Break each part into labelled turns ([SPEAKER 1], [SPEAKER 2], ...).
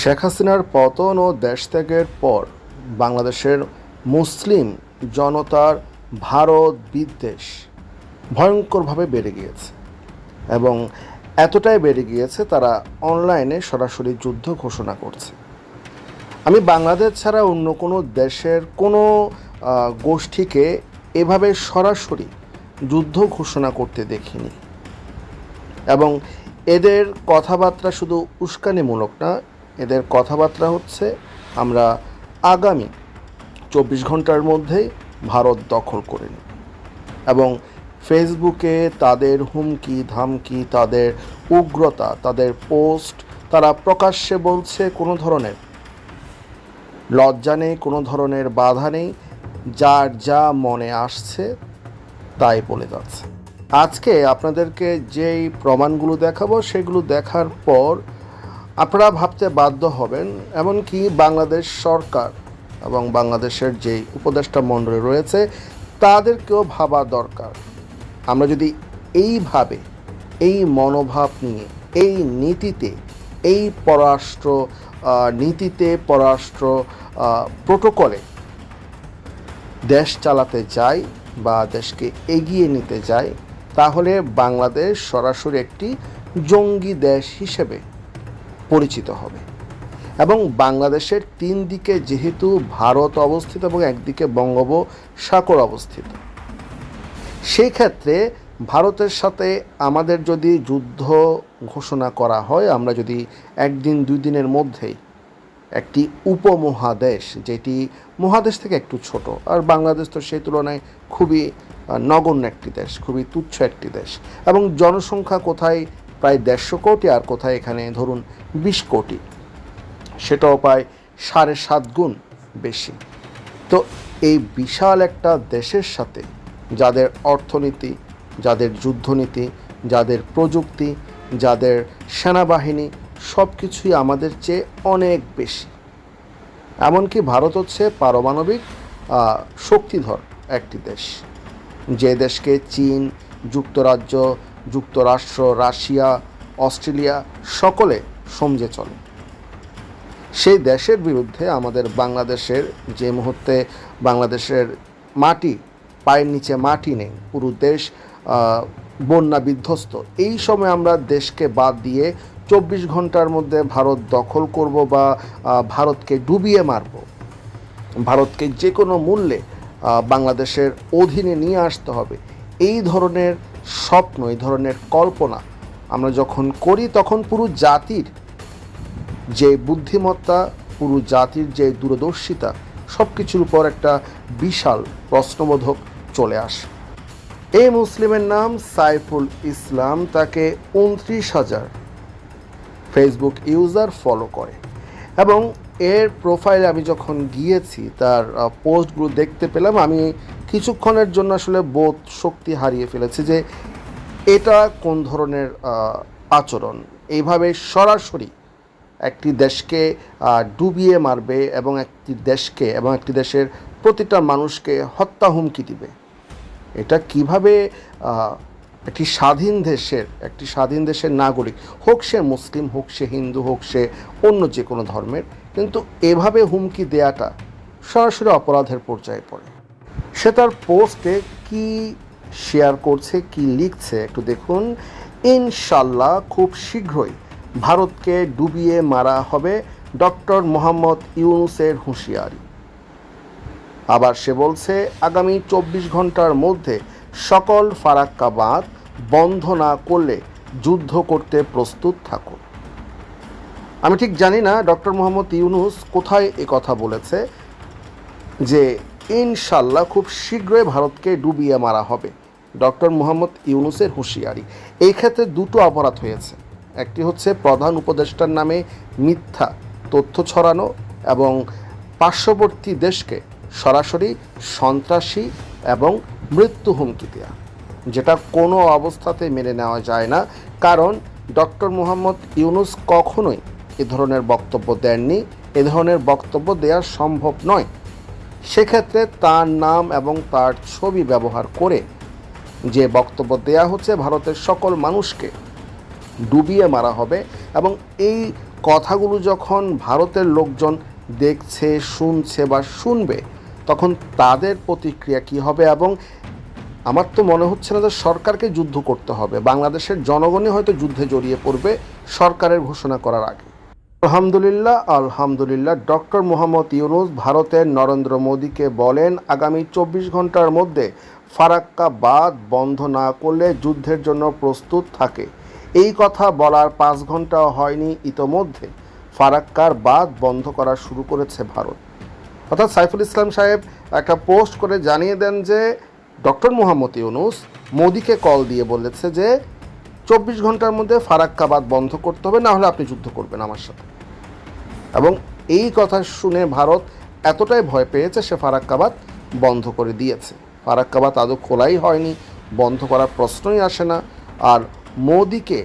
[SPEAKER 1] শেখ হাসিনার পতন ও দেশ ত্যাগের পর বাংলাদেশের মুসলিম জনতার ভারত বিদ্বেষ ভয়ঙ্করভাবে বেড়ে গিয়েছে। এবং এতটাই বেড়ে গিয়েছে তারা অনলাইনে সরাসরি যুদ্ধ ঘোষণা করছে। আমি বাংলাদেশ ছাড়া অন্য কোনো দেশের কোনো গোষ্ঠীকে এভাবে সরাসরি যুদ্ধ ঘোষণা করতে দেখিনি। এবং এদের কথাবার্তা শুধু উস্কানিমূলক না এদের কথাবার্তা হচ্ছে, আমরা আগামী চব্বিশ ঘণ্টার মধ্যেই ভারত দখল করে নেব। এবং ফেসবুকে তাদের হুমকি, ধামকি, তাদের উগ্রতা, তাদের পোস্ট, তারা প্রকাশ্যে বলছে কোনো ধরনের লজ্জা নেই, কোনো ধরনের বাধা নেই, যার যা মনে আসছে তাই বলে যাচ্ছে। আজকে আপনাদেরকে যেই প্রমাণগুলো দেখাবো, সেগুলো দেখার পর আপনারা ভাবতে বাধ্য হবেন, এমনকি বাংলাদেশ সরকার এবং বাংলাদেশের যেই উপদেষ্টা মণ্ডলী রয়েছে, তাদেরকেও ভাবা দরকার। আমরা যদি এইভাবে, এই মনোভাব নিয়ে, এই নীতিতে, এই পররাষ্ট্র নীতিতে পররাষ্ট্র প্রোটোকলে দেশ চালাতে চাই বা দেশকে এগিয়ে নিতে চাই, তাহলে বাংলাদেশ সরাসরি একটি জঙ্গি দেশ হিসেবে পরিচিত হবে। এবং বাংলাদেশের তিন দিকে যেহেতু ভারত অবস্থিত এবং একদিকে বঙ্গোপসাগর অবস্থিত সেই ক্ষেত্রে ভারতের সাথে আমাদের যদি যুদ্ধ ঘোষণা করা হয়, আমরা যদি একদিন, দুই দিনের মধ্যেই একটি উপমহাদেশ, যেটি মহাদেশ থেকে একটু ছোট, আর বাংলাদেশ তো সেই তুলনায় খুবই নগণ্য একটি দেশ, খুবই তুচ্ছ একটি দেশ, এবং জনসংখ্যা কোথায় প্রায় দেড়শো কোটি আর কোথায় এখানে ধরুন বিশ কোটি। সেটাও প্রায় সাড়ে সাত গুণ বেশি। তো এই বিশাল একটা দেশের সাথে যাদের অর্থনীতি, যাদের যুদ্ধনীতি, যাদের প্রযুক্তি, যাদের সেনাবাহিনী সব কিছুই আমাদের চেয়ে অনেক বেশি। এমনকি ভারত হচ্ছে পারমাণবিক শক্তিধর একটি দেশ। যে দেশকে চীন, যুক্তরাজ্য যুক্তরাষ্ট্র, রাশিয়া, অস্ট্রেলিয়া সকলে সমঝে চলে। সেই দেশের বিরুদ্ধে আমাদের বাংলাদেশের যে মুহূর্তে বাংলাদেশের মাটি, পায়ের নিচে মাটি নেই, পুরো দেশ বন্যা বিধ্বস্ত। এই সময় আমরা দেশকে বাদ দিয়ে চব্বিশ ঘণ্টার মধ্যে ভারত দখল করব বা ভারতকে ডুবিয়ে মারব। ভারতকে যে কোনো মূল্যে বাংলাদেশের অধীনে নিয়ে আসতে হবে। এই ধরনের স্বপ্ন, এই ধরনের কল্পনা আমরা যখন করি, তখন পুরো জাতির যে বুদ্ধিমত্তা, পুরো জাতির যে দূরদর্শিতা সব কিছুর উপর একটা বিশাল প্রশ্নবোধক চলে আসে। এই মুসলিমের নাম সাইফুল ইসলাম, তাকে উনত্রিশ হাজার ফেসবুক ইউজার ফলো করে। এবং এর প্রোফাইলে আমি যখন গিয়েছি, তার পোস্টগুলো দেখতে পেলাম, আমি কিছুক্ষণের জন্য আসলে বোধ শক্তি হারিয়ে ফেলেছে যে এটা কোন ধরনের আচরণ। এইভাবে সরাসরি একটি দেশকে ডুবিয়ে মারবে এবং একটি দেশকে এবং একটি দেশের প্রতিটা মানুষকে হত্যা হুমকি দিবে। এটা কীভাবে একটি স্বাধীন দেশের, একটি স্বাধীন দেশের নাগরিক, হোক সে মুসলিম, হোক সে হিন্দু, হোক সে অন্য যে কোনো ধর্মের, কিন্তু এভাবে হুমকি দেয়াটা সরাসরি অপরাধের পর্যায়ে পড়ে। সে তার পোস্টে কি শেয়ার করছে, কি লিখছে একটু দেখুন। ইনশাল্লাহ খুব শীঘ্রই ভারতকে ডুবিয়ে মারা হবে ডক্টর মোহাম্মদ ইউনুসের হুঁশিয়ারি। আবার সে বলছে, আগামী চব্বিশ ঘণ্টার মধ্যে সকল ফারাক্কা বাঁধ বন্ধ না করলে যুদ্ধ করতে প্রস্তুত থাকুন। আমি ঠিক জানি না ডক্টর মোহাম্মদ ইউনুস কোথায় এ কথা বলেছে, যে ইনশাল্লাহ খুব শীঘ্রই ভারতকে ডুবিয়ে মারা হবে। ডক্টর মোহাম্মদ ইউনুসের হুঁশিয়ারি। এই ক্ষেত্রে দুটো অপরাধ হয়েছে। একটি হচ্ছে প্রধান উপদেষ্টার নামে মিথ্যা তথ্য ছড়ানো এবং পার্শ্ববর্তী দেশকে সরাসরি সন্ত্রাসী এবং মৃত্যু হুমকি দেওয়া যেটা কোনো অবস্থাতে মেনে নেওয়া যায় না, কারণ ডক্টর মোহাম্মদ ইউনুস কখনোই এ ধরনের বক্তব্য দেননি। এ ধরনের বক্তব্য দেওয়া সম্ভব নয়। সেক্ষেত্রে তার নাম এবং তার ছবি ব্যবহার করে যে বক্তব্য দেয়া হচ্ছে, ভারতের সকল মানুষকে ডুবিয়ে মারা হবে এবং এই কথাগুলো যখন ভারতের লোকজন দেখছে, শুনছে বা শুনবে, তখন তাদের প্রতিক্রিয়া কী হবে এবং আমার তো মনে হচ্ছে না যে সরকারকে যুদ্ধ করতে হবে। বাংলাদেশের জনগণই হয়তো যুদ্ধে জড়িয়ে পড়বে সরকারের ঘোষণা করার আগে। আলহামদুলিল্লাহ আলহামদুলিল্লাহ। ডক্টর মোহাম্মদ ইউনুস ভারতের নরেন্দ্র মোদীকে বলেন, আগামী চব্বিশ ঘণ্টার মধ্যে ফারাক্কা বাদ বন্ধ না করলে যুদ্ধের জন্য প্রস্তুত থাকে। এই কথা বলার পাঁচ ঘন্টাও হয়নি ইতোমধ্যে। ফারাক্কার বাদ বন্ধ করা শুরু করেছে ভারত। অর্থাৎ সাইফুল ইসলাম সাহেব একটা পোস্ট করে জানিয়ে দেন যে, ডক্টর মোহাম্মদ ইউনুস মোদীকে কল দিয়ে বলেছে যে চব্বিশ ঘণ্টার মধ্যে ফারাক্কাবাদ বন্ধ করতে হবে, না হলে আপনি যুদ্ধ করবেন আমার সাথে। এবং এই কথা শুনে ভারত এতটাই ভয় পেয়েছে সে ফারাক্কাবাদ বন্ধ করে দিয়েছে। ফারাক্কাবাদ আদৌ খোলাই হয়নি, বন্ধ করার প্রশ্নই আসে না। আর মোদিকে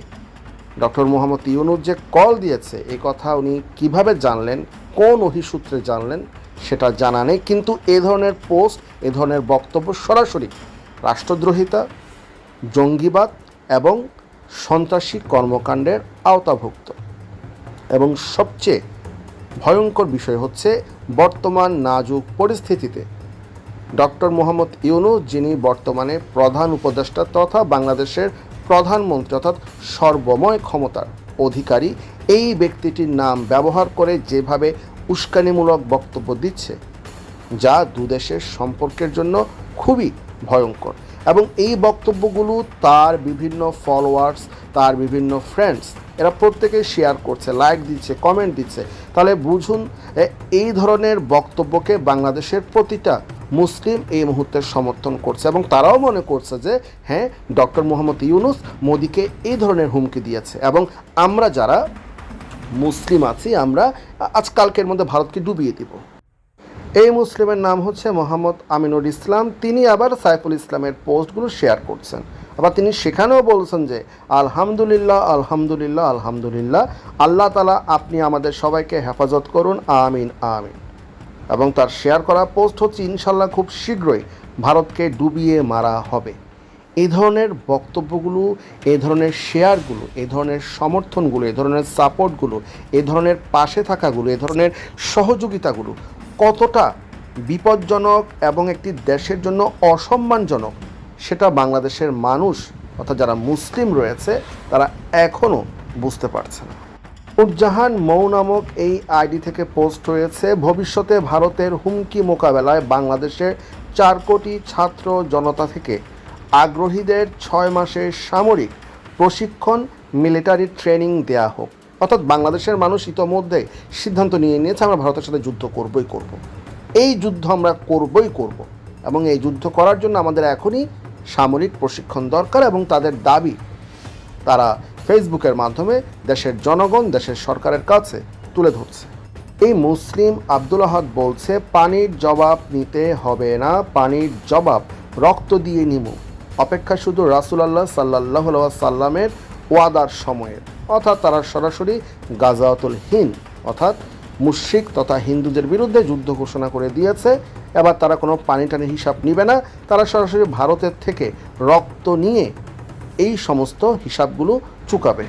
[SPEAKER 1] ডক্টর মোহাম্মদ ইউনুস যে কল দিয়েছে এই কথা উনি কীভাবে জানলেন, কোন অহিসূত্রে জানলেন, সেটা জানা নেই। কিন্তু এ ধরনের পোস্ট, এ ধরনের বক্তব্য সরাসরি রাষ্ট্রদ্রোহিতা, জঙ্গিবাদ এবং সন্ত্রাসী কর্মকাণ্ডের আওতাভুক্ত। এবং সবচেয়ে ভয়ঙ্কর বিষয় হচ্ছে বর্তমান নাজুক পরিস্থিতিতে ডক্টর মোহাম্মদ ইউনুস, যিনি বর্তমানে প্রধান উপদেষ্টা তথা বাংলাদেশের প্রধানমন্ত্রী অর্থাৎ সর্বময় ক্ষমতার অধিকারী, এই ব্যক্তিটির নাম ব্যবহার করে যেভাবে উস্কানিমূলক বক্তব্য দিচ্ছে, যা দুদেশের সম্পর্কের জন্য খুবই ভয়ঙ্কর। এবং এই বক্তব্যগুলো তার বিভিন্ন ফলোয়ার্স তার বিভিন্ন ফ্রেন্ডস এরা প্রত্যেকে শেয়ার করছে লাইক দিচ্ছে কমেন্ট দিচ্ছে। তাহলে বুঝুন এই ধরনের বক্তব্যকে বাংলাদেশের প্রতিটা মুসলিম এই মুহূর্তে সমর্থন করছে এবং তারাও মনে করছে যে হ্যাঁ ডক্টর মোহাম্মদ ইউনুস মোদিকে এই ধরনের হুমকি দিয়েছে এবং আমরা যারা মুসলিম আছি, আমরা আজকালকের মধ্যে ভারতকে ডুবিয়ে দিব। এই মুসলিমের নাম হচ্ছে মোহাম্মদ আমিনুল ইসলাম। তিনি আবার সাইফুল ইসলামের পোস্টগুলো শেয়ার করছেন। আবার তিনি সেখানেও বলছেন যে, আলহামদুলিল্লাহ আলহামদুলিল্লাহ আলহামদুলিল্লাহ। আল্লাহ তালা আপনি আমাদের সবাইকে হেফাজত করুন। আমিন আমিন। এবং তার শেয়ার করা পোস্ট হচ্ছে ইনশাল্লাহ খুব শীঘ্রই ভারতকে ডুবিয়ে মারা হবে। এই ধরনের বক্তব্যগুলো, এই ধরনের শেয়ারগুলো, এই ধরনের সমর্থনগুলো, এই ধরনের সাপোর্টগুলো, এই ধরনের পাশে থাকাগুলো, এই ধরনের সহযোগিতাগুলো কতটা বিপজ্জনক এবং একটি দেশের জন্য অসম্মানজনক, সেটা বাংলাদেশের মানুষ অর্থাৎ যারা মুসলিম রয়েছে, তারা এখনও বুঝতে পারছে না। উজ্জাহান মৌ নামক এই আইডি থেকে পোস্ট হয়েছে, ভবিষ্যতে ভারতের হুমকি মোকাবেলায় বাংলাদেশের চার কোটি ছাত্র জনতা থেকে আগ্রহীদের ছয় মাসের সামরিক প্রশিক্ষণ, মিলিটারি ট্রেনিং দেয়া হোক। অর্থাৎ বাংলাদেশের মানুষ ইতোমধ্যে সিদ্ধান্ত নিয়ে নিয়েছে, আমরা ভারতের সাথে যুদ্ধ করবই করব। এই যুদ্ধ আমরা করবই করব এবং এই যুদ্ধ করার জন্য আমাদের এখনই সামরিক প্রশিক্ষণ দরকার এবং তাদের দাবি তারা ফেসবুকের মাধ্যমে দেশের জনগণ, দেশের সরকারের কাছে তুলে ধরছে এই মুসলিম আব্দুল আহাদ বলছে, পানির জবাব নিতে হবে না, পানির জবাব রক্ত দিয়ে নিমু অপেক্ষা শুধু রাসুলাল্লাহ সাল্লাহ সাল্লামের ওয়াদার সময়ের অর্থাৎ তারা সরাসরি গাজাতুল হিন্দ, অর্থাৎ মুশ্রিক তথা হিন্দুদের বিরুদ্ধে যুদ্ধ ঘোষণা করে দিয়েছে। এবার তারা কোনো পানি টানি হিসাব নিবে না। তারা সরাসরি ভারতের থেকে রক্ত নিয়ে এই সমস্ত হিসাবগুলো চুকাবে।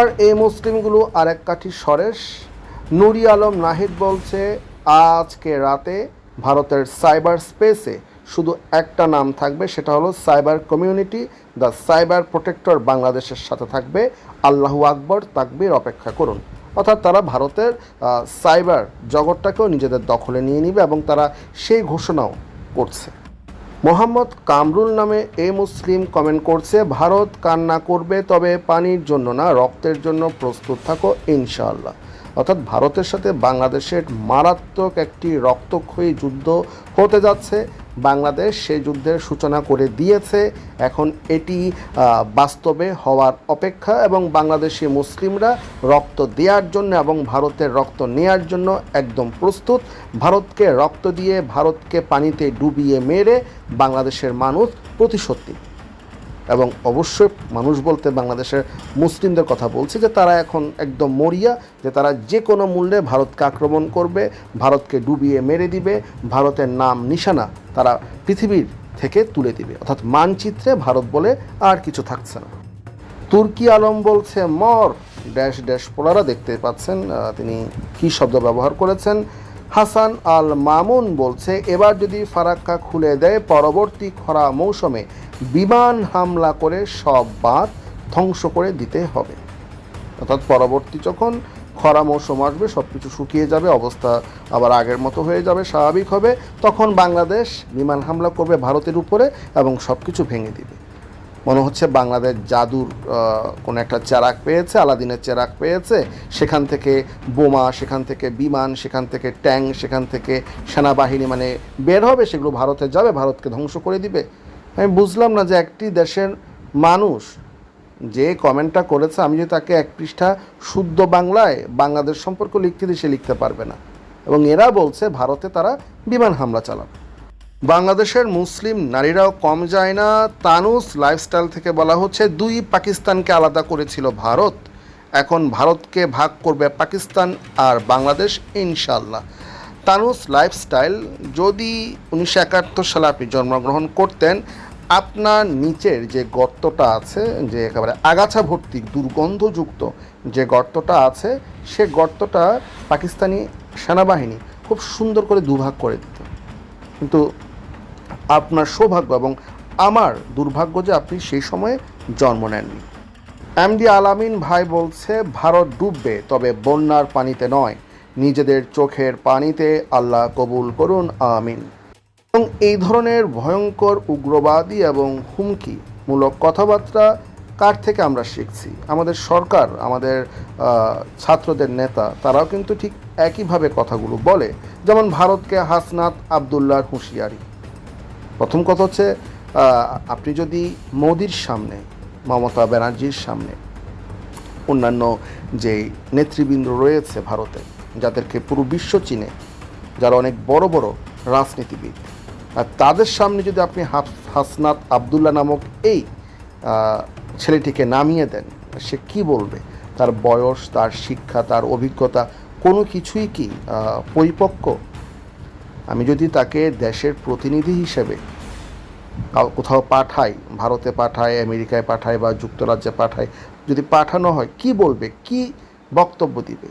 [SPEAKER 1] আর এই মুসলিমগুলো আরেক কাঠি সরেশ। নুরি আলম নাহিদ বলছে, আজকে রাতে ভারতের সাইবার স্পেসে শুধু একটা নাম থাকবে, সেটা হলো cyber community, the cyber protector বাংলাদেশের সাথে থাকবে। আল্লাহু আকবর, তাকবির অপেক্ষা করুন। অর্থাৎ তারা ভারতের সাইবার জগৎটাকেও নিজেদের দখলে নিয়ে নিবে এবং তারা সেই ঘোষণাও করছে। মোহাম্মদ কামরুল নামে এ মুসলিম কমেন্ট করছে, ভারত কান্না করবে, তবে পানির জন্য না, রক্তের জন্য প্রস্তুত থাকো, ইনশাআল্লাহ। অর্থাৎ ভারতের সাথে বাংলাদেশের মারাত্মক একটি রক্তক্ষয়ী যুদ্ধ হতে যাচ্ছে। বাংলাদেশ সেই যুদ্ধের সূচনা করে দিয়েছে এখন এটি বাস্তবে হওয়ার অপেক্ষা এবং বাংলাদেশি মুসলিমরা রক্ত দেওয়ার জন্য এবং ভারতের রক্ত নেয়ার জন্য একদম প্রস্তুত ভারতকে রক্ত দিয়ে ভারতকে পানিতে ডুবিয়ে মেরে বাংলাদেশের মানুষ প্রতিশোধ। এবং অবশ্যই মানুষ বলতে বাংলাদেশের মুসলিমদের কথা বলছি যে তারা এখন একদম মরিয়া, যে তারা যে কোনো মূল্যে ভারতকে আক্রমণ করবে, ভারতকে ডুবিয়ে মেরে দিবে, ভারতের নাম নিশানা তারা পৃথিবীর থেকে তুলে দিবে। অর্থাৎ মানচিত্রে ভারত বলে আর কিছু থাকছে না। তুর্কি আলম বলছে, মর। ড্যাশ ড্যাশ পোলারা দেখতে পাচ্ছেন তিনি কি শব্দ ব্যবহার করেছেন। হাসান আল মামুন বলছে, এবার যদি ফারাক্কা খুলে দেয়, পরবর্তী খরা মৌসুমে বিমান হামলা করে সব বাঁধ ধ্বংস করে দিতে হবে। অর্থাৎ পরবর্তী যখন খরা মৌসুম আসবে সব কিছু শুকিয়ে যাবে, অবস্থা আবার আগের মতো হয়ে যাবে, স্বাভাবিক হবে, তখন বাংলাদেশ বিমান হামলা করবে ভারতের উপরে এবং সব কিছু ভেঙে দিবে। মনে হচ্ছে বাংলাদেশ জাদুর কোনো একটা চেরাক পেয়েছে, আলাদিনের চেরাক পেয়েছে। সেখান থেকে বোমা, সেখান থেকে বিমান, সেখান থেকে ট্যাঙ্ক, সেখান থেকে সেনাবাহিনী মানে বের হবে, সেগুলো ভারতে যাবে, ভারতকে ধ্বংস করে দিবে। আমি বুঝলাম না যে একটি দেশের মানুষ যে কমেন্টটা করেছে, আমি যদি তাকে এক পৃষ্ঠা শুদ্ধ বাংলায়, বাংলাদেশ সম্পর্কে লিখতে দিই, সে লিখতে পারবে না। এবং এরা বলছে, ভারতে তারা বিমান হামলা চালাবে। বাংলাদেশের মুসলিম নারীরাও কম যায় না। তানুস লাইফস্টাইল থেকে বলা হচ্ছে দুই পাকিস্তানকে আলাদা করেছিল ভারত। এখন ভারতকে ভাগ করবে পাকিস্তান আর বাংলাদেশ ইনশাল্লাহ তানুস লাইফস্টাইল যদি উনিশশো একাত্তর সালে আপনি জন্মগ্রহণ করতেন, আপনার নিচের যে গর্তটা আছে, যে একেবারে আগাছা ভর্তি, দুর্গন্ধযুক্ত যে গর্তটা আছে, সে গর্তটা পাকিস্তানি সেনাবাহিনী খুব সুন্দর করে দুভাগ করে দিত। কিন্তু আপনার সৌভাগ্য এবং আমার দুর্ভাগ্য যে আপনি সেই সময়ে জন্ম নেননি। এমডি আলামিন ভাই বলছে, ভারত ডুববে, তবে বন্যার পানিতে নয়। নিজেদের চোখের পানিতে আল্লাহ কবুল করুন, আমিন। এবং এই ধরনের ভয়ঙ্কর উগ্রবাদী এবং হুমকি মূলক কথাবার্তা কার থেকে আমরা শিখছি? আমাদের সরকার, আমাদের ছাত্রদের নেতা, তারাও কিন্তু ঠিক একইভাবে কথাগুলো বলে। যেমন ভারতকে হাসনাত আবদুল্লাহর হুঁশিয়ারি। প্রথম কথা হচ্ছে আপনি যদি মোদির সামনে, মমতা ব্যানার্জির সামনে অন্যান্য যে নেতৃবৃন্দ রয়েছে ভারতে, যাদেরকে পুরো বিশ্ব চিনে, যারা অনেক বড় বড় রাজনীতিবিদ, আর তাদের সামনে যদি আপনি হাসনাত আবদুল্লাহ নামক এই ছেলেটিকে নামিয়ে দেন, সে কি বলবে? তার বয়স, তার শিক্ষা, তার অভিজ্ঞতা, কোনো কিছুই কি পরিপক্ক? আমি যদি তাকে দেশের প্রতিনিধি হিসেবে কোথাও পাঠাই, ভারতে পাঠায় আমেরিকায় পাঠায় বা যুক্তরাজ্যে পাঠায় যদি পাঠানো হয়, কি বলবে? কি বক্তব্য দিবে?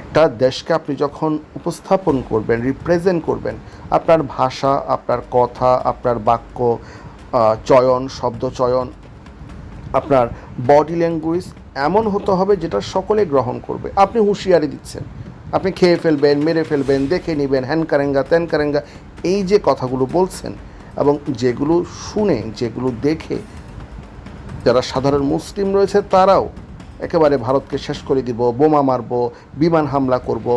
[SPEAKER 1] একটা দেশকে আপনি যখন উপস্থাপন করবেন রিপ্রেজেন্ট করবেন, আপনার ভাষা, আপনার কথা, আপনার বাক্য চয়ন, শব্দ চয়ন, আপনার বডি ল্যাঙ্গুয়েজ এমন হতে হবে যেটা সকলে গ্রহণ করবে। আপনি হুঁশিয়ারি দিচ্ছেন। আপনি খেয়ে ফেলবেন, মেরে ফেলবেন, দেখে নেবেন, হ্যান কারেঙ্গা, ত্যান কারেঙ্গা, এই যে কথাগুলো বলছেন এবং যেগুলো শুনে, যেগুলো দেখে যারা সাধারণ মুসলিম রয়েছে তারাও একেবারে ভারতকে শেষ করে দিব, বোমা মারব, বিমান হামলা করব,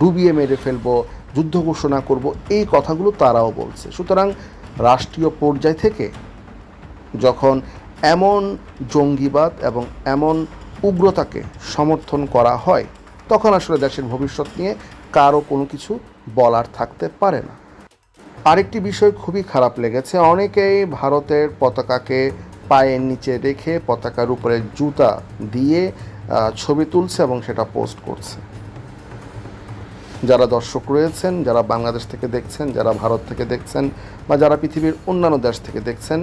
[SPEAKER 1] ডুবিয়ে মেরে ফেলব, যুদ্ধ ঘোষণা করব, এই কথাগুলো তারাও বলছে। সুতরাং রাষ্ট্রীয় পর্যায় থেকে যখন এমন জঙ্গিবাদ এবং এমন উগ্রতাকে সমর্থন করা হয় তখন আসলে দেশের ভবিষ্যৎ নিয়ে কারও কোনো কিছু বলার থাকতে পারে না। আরেকটি বিষয় খুবই খারাপ লেগেছে, অনেকেই ভারতের পতাকাকে পায়ের নিচে রেখে পতাকার উপরে জুতা দিয়ে ছবি তুলছে এবং সেটা পোস্ট করছে। যারা দর্শক রয়েছেন, যারা বাংলাদেশ থেকে দেখছেন, যারা ভারত থেকে দেখছেন বা যারা পৃথিবীর অন্যান্য দেশ থেকে দেখছেন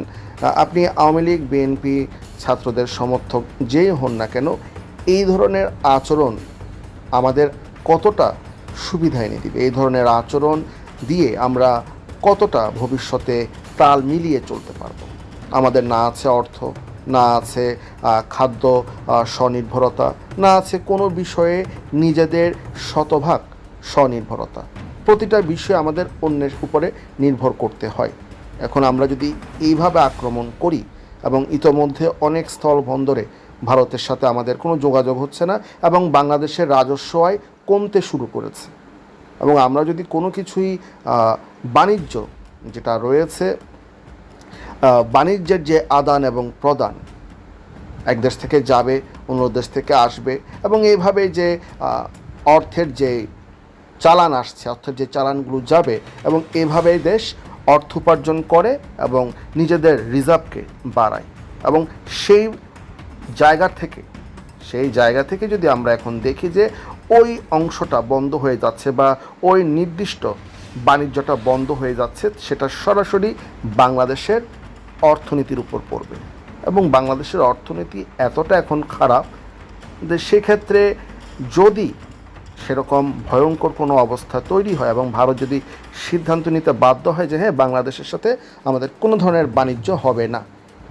[SPEAKER 1] আপনি আওয়ামী লীগ, বিএনপি ছাত্রদের সমর্থক যেই হন না কেন, এই ধরনের আচরণ আমাদের কতটা সুবিধা এনে দিবে? এই ধরনের আচরণ দিয়ে আমরা কতটা ভবিষ্যতে তাল মিলিয়ে চলতে পারব? আমাদের না আছে অর্থ, না আছে খাদ্য স্বনির্ভরতা, না আছে কোনো বিষয়ে নিজেদের শতভাগ স্বনির্ভরতা। প্রতিটা বিষয়ে আমাদের অন্যের উপরে নির্ভর করতে হয়। এখন আমরা যদি এইভাবে আক্রমণ করি এবং ইতোমধ্যে অনেক স্থল বন্দরে ভারতের সাথে আমাদের কোনো যোগাযোগ হচ্ছে না এবং বাংলাদেশের রাজস্ব আয় কমতে শুরু করেছে। এবং আমরা যদি কোনো কিছুই বাণিজ্য যেটা রয়েছে বাণিজ্যের যে আদান এবং প্রদান, এক দেশ থেকে যাবে, অন্য দেশ থেকে আসবে এবং এইভাবে যে অর্থের যে চালান আসছে, অর্থের যে চালানগুলো যাবে এবং এভাবে দেশ অর্থ উপার্জন করে এবং নিজেদের রিজার্ভকে বাড়ায় এবং সেই জায়গা থেকে, সেই জায়গা থেকে যদি আমরা এখন দেখি যে ওই অংশটা বন্ধ হয়ে যাচ্ছে বা ওই নির্দিষ্ট বাণিজ্যটা বন্ধ হয়ে যাচ্ছে, সেটা সরাসরি বাংলাদেশের অর্থনীতির উপর পড়বে। এবং বাংলাদেশের অর্থনীতি এতটা এখন খারাপ যে সেক্ষেত্রে যদি সেরকম ভয়ঙ্কর কোনো অবস্থা তৈরি হয় এবং ভারত যদি সিদ্ধান্ত নিতে বাধ্য হয় যে হ্যাঁ বাংলাদেশের সাথে আমাদের কোনো ধরনের বাণিজ্য হবে না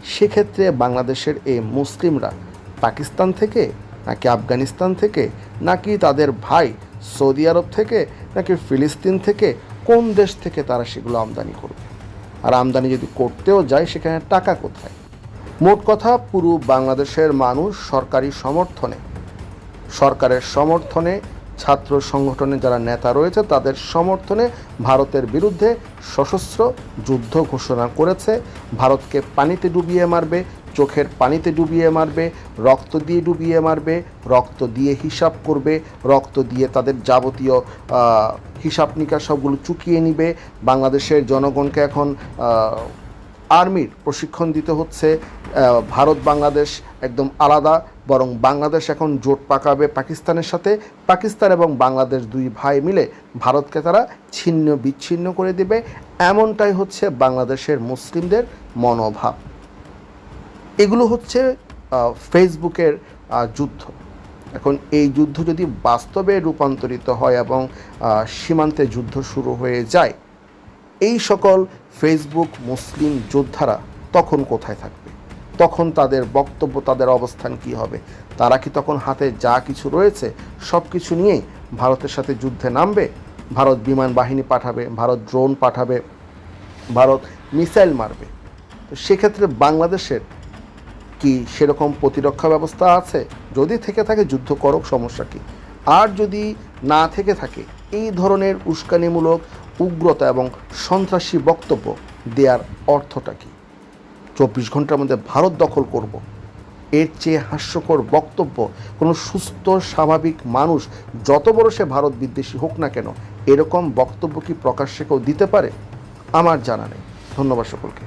[SPEAKER 1] সেক্ষেত্রে বাংলাদেশের এই মুসলিমরা পাকিস্তান থেকে, নাকি আফগানিস্তান থেকে, নাকি তাদের ভাই সৌদি আরব থেকে, নাকি ফিলিস্তিন থেকে, কোন দেশ থেকে তারা সেগুলো আমদানি করবে? আর আমদানি যদি করতেও যায়, সেখানে টাকা কোথায়? মোট কথা, পুরো বাংলাদেশের মানুষ সরকারি সমর্থনে, সরকারের সমর্থনে ছাত্র সংগঠনে যারা নেতা রয়েছে, তাদের সমর্থনে ভারতের বিরুদ্ধে সশস্ত্র যুদ্ধ ঘোষণা করেছে। ভারতকে পানিতে ডুবিয়ে মারবে, চোখের পানিতে ডুবিয়ে মারবে, রক্ত দিয়ে ডুবিয়ে মারবে, রক্ত দিয়ে হিসাব করবে, রক্ত দিয়ে তাদের যাবতীয় হিসাব নিকাশ সবগুলো চুকিয়ে নিবে। বাংলাদেশের জনগণকে এখন আর্মির প্রশিক্ষণ দিতে হচ্ছে। ভারত বাংলাদেশ একদম আলাদা, বরং বাংলাদেশ এখন জোট পাকাবে পাকিস্তানের সাথে। পাকিস্তান এবং বাংলাদেশ দুই ভাই মিলে ভারতকে তারা ছিন্ন বিচ্ছিন্ন করে দেবে। এমনটাই হচ্ছে বাংলাদেশের মুসলিমদের মনোভাব। এগুলো হচ্ছে ফেসবুকের যুদ্ধ। এখন এই যুদ্ধ যদি বাস্তবে রূপান্তরিত হয় এবং সীমান্তে যুদ্ধ শুরু হয়ে যায়, এই সকল ফেসবুক মুসলিম যোদ্ধারা তখন কোথায় থাকবে? তখন তাদের বক্তব্য, তাদের অবস্থান কি হবে? তারা কি তখন হাতে যা কিছু রয়েছে সব কিছু নিয়েই ভারতের সাথে যুদ্ধে নামবে? ভারত বিমান বাহিনী পাঠাবে, ভারত ড্রোন পাঠাবে, ভারত মিসাইল মারবে। তো সেক্ষেত্রে বাংলাদেশের কি সেরকম প্রতিরক্ষা ব্যবস্থা আছে? যদি থেকে থাকে, যুদ্ধ করক, সমস্যা কি? আর যদি না থেকে থাকে, এই ধরনের উস্কানিমূলক, উগ্রতা এবং সন্ত্রাসী বক্তব্য দেওয়ার অর্থটা কি? চব্বিশ ঘণ্টার মধ্যে ভারত দখল করব। এর চেয়ে হাস্যকর বক্তব্য, কোনো সুস্থ, স্বাভাবিক মানুষ, যত বড় সে ভারত বিদ্বেষী হোক না কেন, এরকম বক্তব্য কি প্রকাশ্যে কেউ দিতে পারে? আমার জানা নেই। ধন্যবাদ সকলকে।